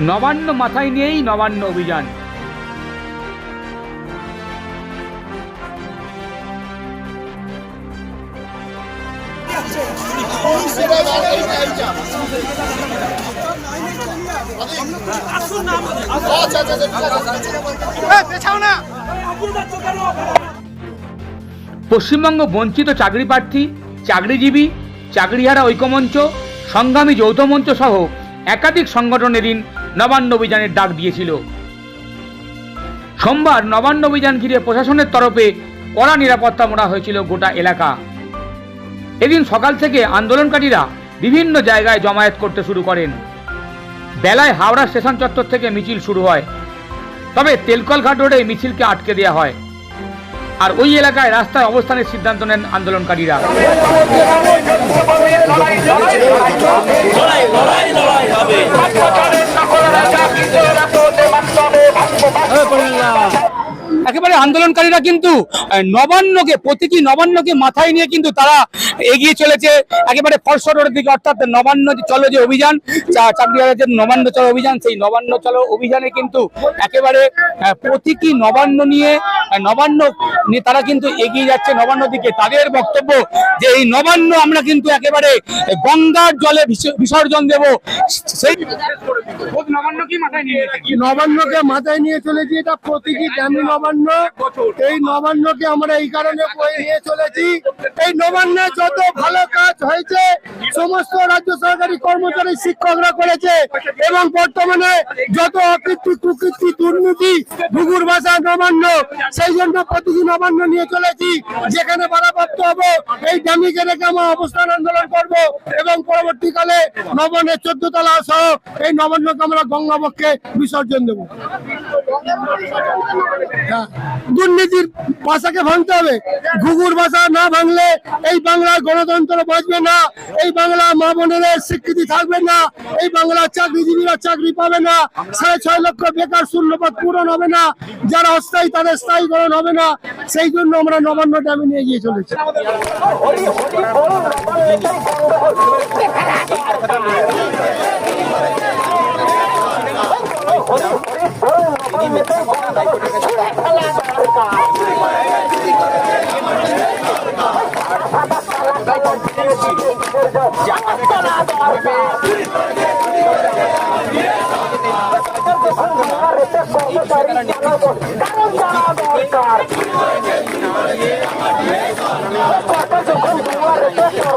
নবান্ন মাথায় নিয়েই নবান্ন অভিযান। পশ্চিমবঙ্গ বঞ্চিত চাকরি প্রার্থী চাকরিজীবী চাকরিহারা ঐক্যমঞ্চ সংগ্রামী যৌথ মঞ্চ সহ একাধিক সংগঠনের এদিন নবান্ন অভিযানের ডাক দিয়েছিল। সোমবার নবান্ন অভিযান ঘিরে প্রশাসনের তরফে কড়া নিরাপত্তা মোড়া হয়েছিল গোটা এলাকা। এদিন সকাল থেকে আন্দোলনকারীরা বিভিন্ন জায়গায় জমায়েত করতে শুরু করেন। বেলায় হাওড়া স্টেশন চত্বর থেকে মিছিল শুরু হয়। তবে তেলকলঘাট রোডে মিছিলকে আটকে দেওয়া হয়। আর ওই এলাকায় রাস্তায় অবস্থানের সিদ্ধান্ত নেন আন্দোলনকারীরা। আন্দোলনকারীরা কিন্তু নবান্নকে প্রতীকী নবান্নকে মাথায় নিয়ে কিন্তু তারা এগিয়ে চলেছে। একেবারে ফরসরের দিকে অর্থাৎ নবান্ন চলো যে অভিযান চা- চাকরিহারা যে নবান্ন চলো অভিযান সেই নবান্ন চলো অভিযানে কিন্তু একেবারে প্রতীকী নবান্ন নিয়ে নবান্ন নিয়ে তারা কিন্তু এগিয়ে যাচ্ছে নবান্ন দিকে। তাদের বক্তব্য যে এই নবান্ন আমরা কিন্তু একেবারে গঙ্গার জলে বিসর্জন দেব। সেই নবান্ন মাথায় নিয়ে নবান্নকে মাথায় নিয়ে চলেছি এটা প্রতীকী দামি নবান্ন? এই নবান্নকে আমরা এই কারণে বয়ে নিয়ে চলেছি। এই নবান্নে যত ভালো কাজ হয়েছে, সমস্ত রাজ্য সরকারি কর্মচারী শিক্ষকরা করেছে এবং বর্তমানে যত অকৃতি কুকৃতি দুর্নীতি ভুগুর ভাষা নবান্ন, সেই জন্য প্রতিদিন নবান্ন নিয়ে চলেছি। যেখানে বাধাপ্রাপ্ত হব। এই দামিকে রেখে আমরা অবস্থান আন্দোলন করব এবং পরবর্তীকালে নবনের চোদ্দ তলা সহ এই নবান্নকে আমরা গঙ্গাবক্ষে বিসর্জন দেবো। হ্যাঁ, দুর্নীতির ভাষাকে ভাঙতে হবে। ঘুঘুর ভাষা না ভাঙলে এই বাংলার গণতন্ত্র বাঁচবে না। এই বাংলা মা বোনেদের স্বীকৃতি থাকবে না। এই বাংলার চাকরিজীবীরা চাকরি পাবে না। সাড়ে ছয় লক্ষ বেকার শূন্যপদ পূরণ হবে না। যারা অস্থায়ী তাদের স্থায়ীকরণ হবে না। সেই জন্য আমরা নবান্ন ড্যামে নিয়ে গিয়ে চলেছি। হরি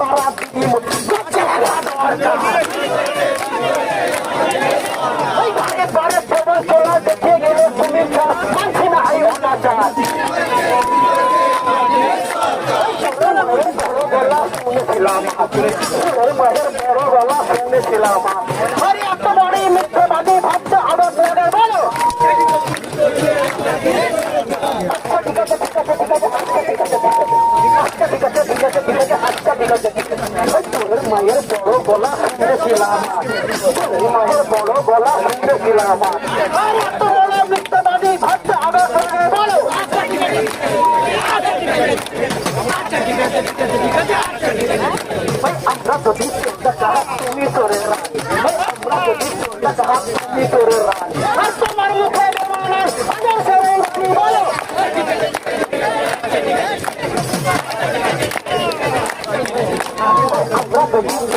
মারা দিদি গচ্ছে ফেলা দরকার এই ঘরে ঘরে প্রবল তোলা দেখে গেলে তুমি মানছি না এই অনাচার আরে এত বড় শুনেছিলাম মায়ের বড় গলা এত বড় মিথ্যাবাদী ভাবছে আবার তোমাদের বলো আমরা যদি তুমি রাখি ভাই আমরা যদি তুমি করে রাখি আর তোমার মুখে সেরে রাখি বলো আমরা যদি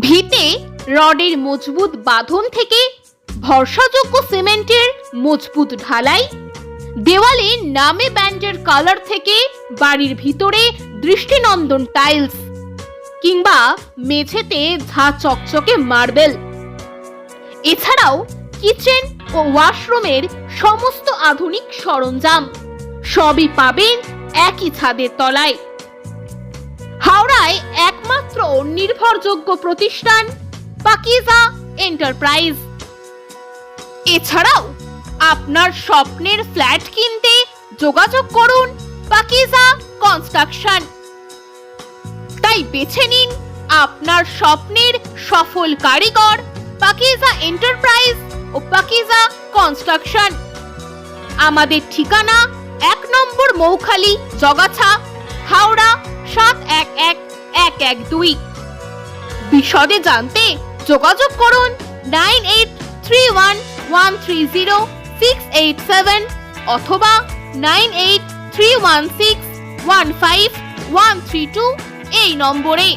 ভিতে রডের মজবুত বাঁধন থেকে ভরসাযোগ্য সিমেন্টের মজবুত ঢালাই, দেওয়ালে নামে ব্যান্ডের কালার থেকে বাড়ির ভিতরে দৃষ্টিনন্দন টাইলস কিংবা মেঝেতে ঝা চকচকে মার্বেল। এছাড়াও কিচেন ও ওয়াশরুমের সমস্ত আধুনিক সরঞ্জাম সবই পাবেন একই ছাদের তলায়। হাওড়ায় একমাত্র নির্ভরযোগ্য প্রতিষ্ঠান পাকিজা এন্টারপ্রাইজ। এছাড়াও আপনার স্বপ্নের ফ্ল্যাট কিনতে যোগাযোগ করুন পাকিজা কনস্ট্রাকশন। তাই বেছে নিন আপনার স্বপ্নের সফল কারিগর পাকিজা এন্টারপ্রাইজ ও পাকিজা কনস্ট্রাকশন। আমাদের ঠিকানা এক নম্বর মৌখালি, জগাছা, হাওড়া সাত এক এক এক এক দুই। বিশদে জানতে যোগাযোগ করুন nine eight three one one three zero six eight seven অথবা nine eight three one six one five one three two. এই নম্বরে